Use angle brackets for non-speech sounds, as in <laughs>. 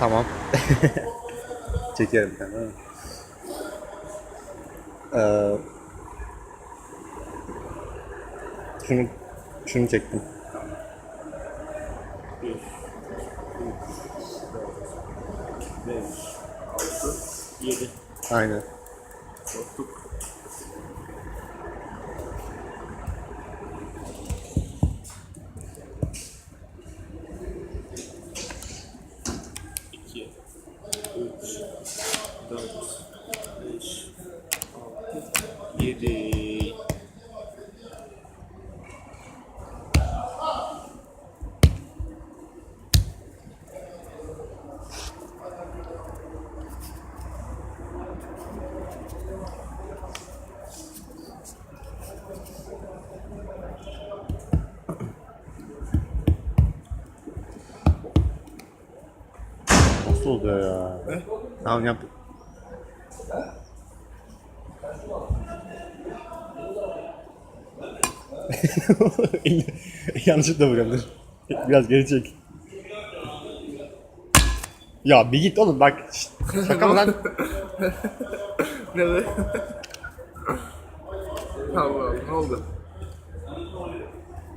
Tamam. <laughs> Çekerim ben. Ee, şunu şunu çektim. 1, 2, 3, 4, 5, 6, 7. Aynen. 4, 5, 6, 7. Nasıl oluyor ya? Ne? Tamam yaptık. <laughs> Yanlışlıkla vuruyorum. Biraz geri çek. Ya bir git oğlum bak. Şşt, Şaka mı lan? <laughs> Ne be? <laughs> Allah ne oldu?